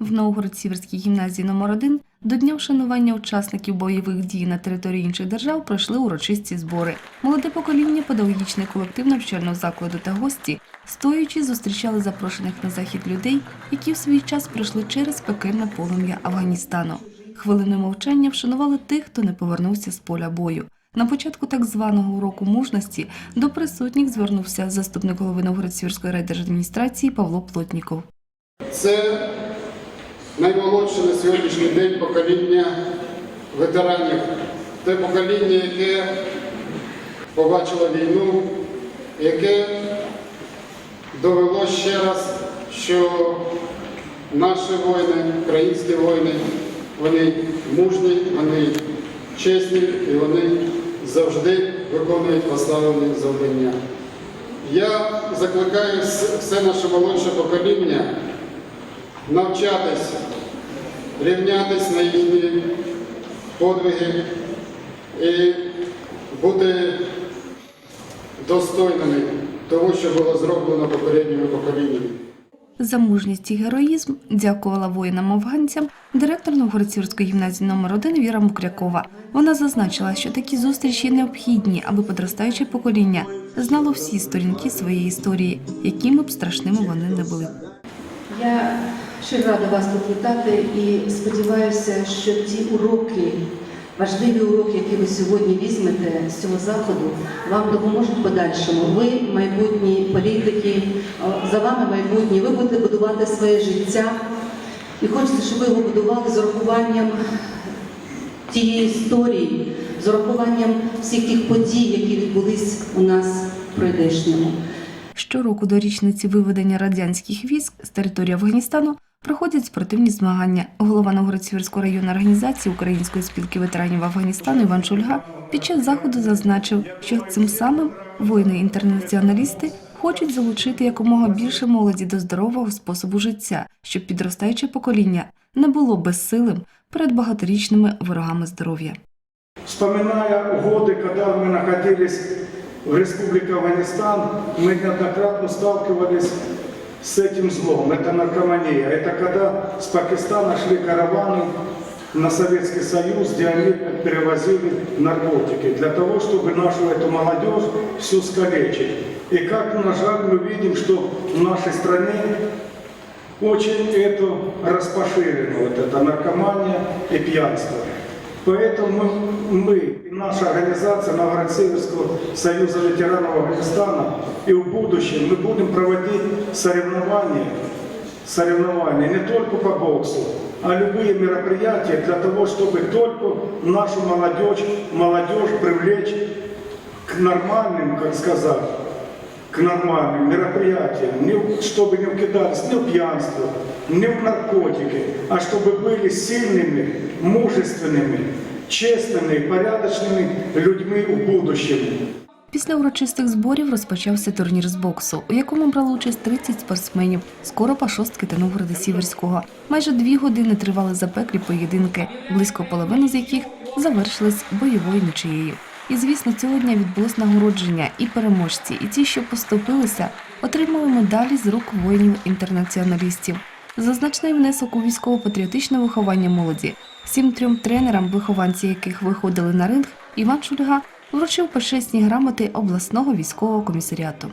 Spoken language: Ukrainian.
В Новгород-Сіверській гімназії номер 1 до дня вшанування учасників бойових дій на території інших держав пройшли урочисті збори. Молоде покоління, педагогічний колектив навчального закладу та гості, стоячи, зустрічали запрошених на захід людей, які в свій час пройшли через пекельне полум'я Афганістану. Хвилиною мовчання вшанували тих, хто не повернувся з поля бою. На початку так званого уроку мужності до присутніх звернувся заступник голови Новгород-Сіверської райдержадміністрації Павло Плотніков. Це наймолодше на сьогоднішній день покоління ветеранів. Те покоління, яке побачило війну, яке довело ще раз, що наші воїни, українські воїни, вони мужні, вони чесні і вони завжди виконують поставлені завдання. Я закликаю все наше молодше покоління навчатись, рівнятись на їхні подвиги і бути достойними того, що було зроблено попередніми поколіннями. За мужність і героїзм дякувала воїнам-афганцям директор Новгород-Сіверської гімназії номер 1 Віра Мукрякова. Вона зазначила, що такі зустрічі необхідні, аби подростаюче покоління знало всі сторінки своєї історії, якими б страшними вони не були. Я щиро рада вас тут вітати і сподіваюся, що ті уроки, важливі уроки, які ви сьогодні візьмете з цього заходу, вам допоможуть подальшому. Ви майбутні політики, за вами майбутні, ви будете будувати своє життя. І хочеться, щоб ви його будували з урахуванням тієї історії, з урахуванням всіх тих подій, які відбулись у нас в пройдешньому. Щороку до річниці виведення радянських військ з території Афганістану проходять спортивні змагання. Голова Новгород-Сіверської районної організації Української спілки ветеранів Афганістану Іван Шульга під час заходу зазначив, що цим самим воїни-інтернаціоналісти хочуть залучити якомога більше молоді до здорового способу життя, щоб підростаюче покоління не було безсилим перед багаторічними ворогами здоров'я. Вспоминая годы, когда мы находились в Республике Афганистан, мы неоднократно сталкивались с этим злом. Это наркомания. Это когда с Пакистана шли караваны на Советский Союз, где они перевозили наркотики, для того, чтобы нашу эту молодежь всю скалечить. И как, на жаль, мы видим, что в нашей стране очень это распоширено, вот эта наркомания и пьянство. Поэтому мы, и наша организация Новгород-Северского союза ветеранов Афганистана, и в будущем мы будем проводить соревнования, соревнования не только по боксу, а любые мероприятия для того, чтобы только нашу молодежь, молодежь привлечь к нормальным, как сказать, к нормальным мероприятиям, не в- чтобы не вкидались ни в пьянство, ни в наркотики, а чтобы были сильными, мужественными, честными и порядочными людьми в будущем. Після урочистих зборів розпочався турнір з боксу, у якому брали участь 30 спортсменів з Коропа, Шостки та Новгорода Сіверського. Майже дві години тривали запеклі поєдинки, близько половини з яких завершились бойовою нічиєю. І звісно, цього дня відбулось нагородження і переможці, і ті, що поступилися, отримали медалі з рук воїнів-інтернаціоналістів. За значний внесок у військово-патріотичне виховання молоді всім трьом тренерам, вихованці яких виходили на ринг, Іван Шульга вручив почесні грамоти обласного військового комісаріату.